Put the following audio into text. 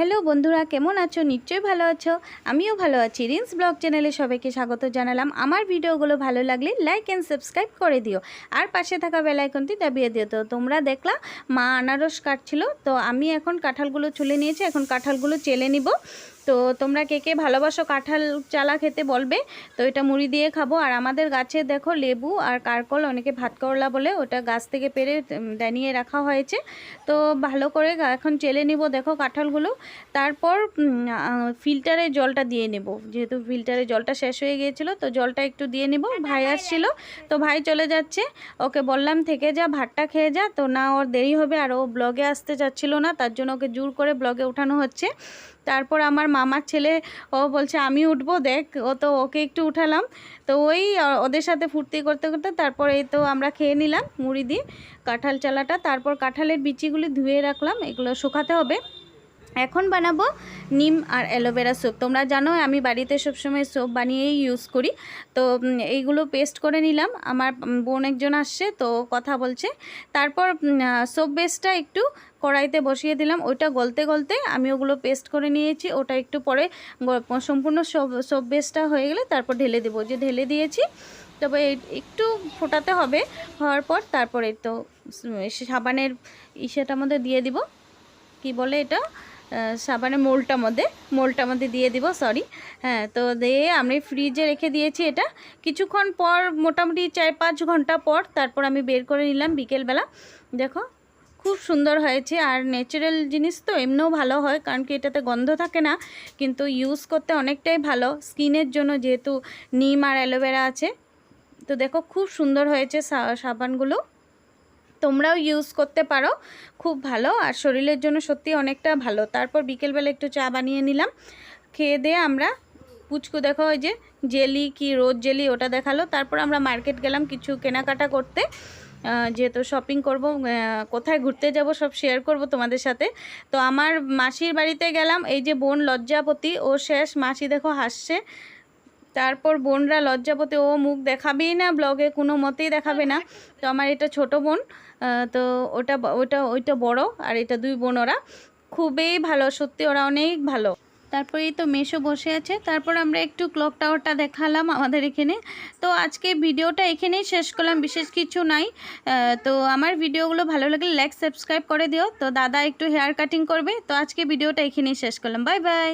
Hello বন্ধুরা, কেমন আছো? নিশ্চয়ই ভালো আছো। আমিও ভালো আছি। রিন্স ব্লগ চ্যানেলে সবাইকে স্বাগত জানালাম। আমার ভিডিওগুলো ভালো লাগলে লাইক অ্যান্ড সাবস্ক্রাইব করে দিও। আর পাশে থাকা বেলাইকনটি দাবিয়ে দিও। তো তোমরা দেখলা, মা আনারস কাটছিল। তো আমি এখন কাঁঠালগুলো চুলে নিয়েছি। এখন কাঁঠালগুলো চেলে নিব। তো তোমরা কে কে ভালোবাসো কাঁঠাল চালা খেতে বলবে। তো এটা মুড়ি দিয়ে খাব। আর আমাদের গাছে দেখো লেবু আর কারকল, অনেকে ভাত করলা বলে, ওটা গাছ থেকে পেরে দানিয়ে রাখা হয়েছে। তো ভালো করে এখন চেলে নিব। দেখো কাঁঠালগুলো। তারপর ফিল্টারে জলটা দিয়ে নেব। যেহেতু ফিল্টারে জলটা শেষ হয়ে গিয়েছিল তো জলটা একটু দিয়ে নেব। ভাই আসছিল তো ভাই চলে যাচ্ছে। ওকে বললাম থেকে যা ভাতটা খেয়ে যা। তো না ওর দেরি হবে আর ও ব্লগে আসতে যাচ্ছিল না তার জন্য ওকে জোর করে ব্লগে উঠানো হচ্ছে। তারপর আমার মামার ছেলে ও বলছে আমি উঠবো দেখ। ও তো ওকে একটু উঠালাম। তো ওই ওদের সাথে ফুর্তি করতে করতে তারপর এই তো আমরা খেয়ে নিলাম মুড়ি দিয়ে কাঁঠাল চালাটা। তারপর কাঁঠালের বিচিগুলি ধুয়ে রাখলাম এগুলো শুকাতে হবে। এখন বানাবো নিম আর অ্যালোভেরা স্যুপ। তোমরা জানো, আমি বাড়িতে সবসময় স্যুপ বানিয়েই ইউজ করি। তো এইগুলো পেস্ট করে নিলাম। আমার বোন একজন আসছে, তো কথা বলছে। তারপর সোপ বেসটা একটু কড়াইতে বসিয়ে দিলাম। ওইটা গলতে গলতে আমি ওগুলো পেস্ট করে নিয়েছি। ওটা একটু পরে সম্পূর্ণ সোপ বেসটা হয়ে গেলে তারপর ঢেলে দেবো। যে ঢেলে দিয়েছি, তবে একটু ফোটাতে হবে। হওয়ার পর তারপরে তো সাবানের ইসেটার মধ্যে দিয়ে দিব। কি বলে এটা? আহ, সাবানের মোলটার মধ্যে মোলটার মধ্যে দিয়ে দিব সরি হ্যাঁ তো দিয়ে আমি ফ্রিজে রেখে দিয়েছি এটা। কিছুক্ষণ পর মোটামুটি চার পাঁচ ঘণ্টা পর তারপর আমি বের করে নিলাম বিকেলবেলা। দেখো খুব সুন্দর হয়েছে। আর ন্যাচারাল জিনিস তো এমনিও ভালো হয় কারণ কি এটাতে গন্ধ থাকে না। কিন্তু ইউজ করতে অনেকটাই ভালো স্কিনের জন্য যেহেতু নিম আর অ্যালোভেরা আছে। তো দেখো খুব সুন্দর হয়েছে সাবানগুলো। তোমরাও ইউজ করতে পারো। খুব ভালো। আর শরীরের জন্য সত্যি অনেকটা ভালো। তারপর বিকেলবেলা একটু চা বানিয়ে নিলাম। খেয়ে দিয়ে আমরা পুচকু দেখো, ওই যে জেলি কি রোজ জেলি ওটা দেখাল। তারপর আমরা মার্কেট গেলাম কিছু কেনাকাটা করতে। যেহেতু শপিং করব কোথায় ঘুরতে যাব সব শেয়ার করব তোমাদের সাথে। তো আমার মাসির বাড়িতে গেলাম, এই যে বোন লজ্জাপতি, ও শেষ, মাসি দেখো হাসছে। তারপর বোনরা লজ্জাপতি ও মুখ দেখাবেই না ব্লগে কোনো মতেই দেখাবে না। তো আমার এটা ছোট বোন তো ওটা ওটা, ওইটা বড় আর এটা দুই বোন ওরা। খুবই ভালো, সত্যি ওরা অনেক ভালো। তারপরেই তো মেশো বসে আছে। তারপর আমরা একটু ক্লক টাওয়ারটা দেখালাম আমাদের এখানে। তো আজকে ভিডিওটা এখানেই শেষ করলাম, বিশেষ কিছু নাই। তো আমার ভিডিওগুলো ভালো লাগলে লাইক সাবস্ক্রাইব করে দিও। তো দাদা একটু হেয়ার কাটিং করবে। তো আজকে ভিডিওটা এখানেই শেষ করলাম। Bye bye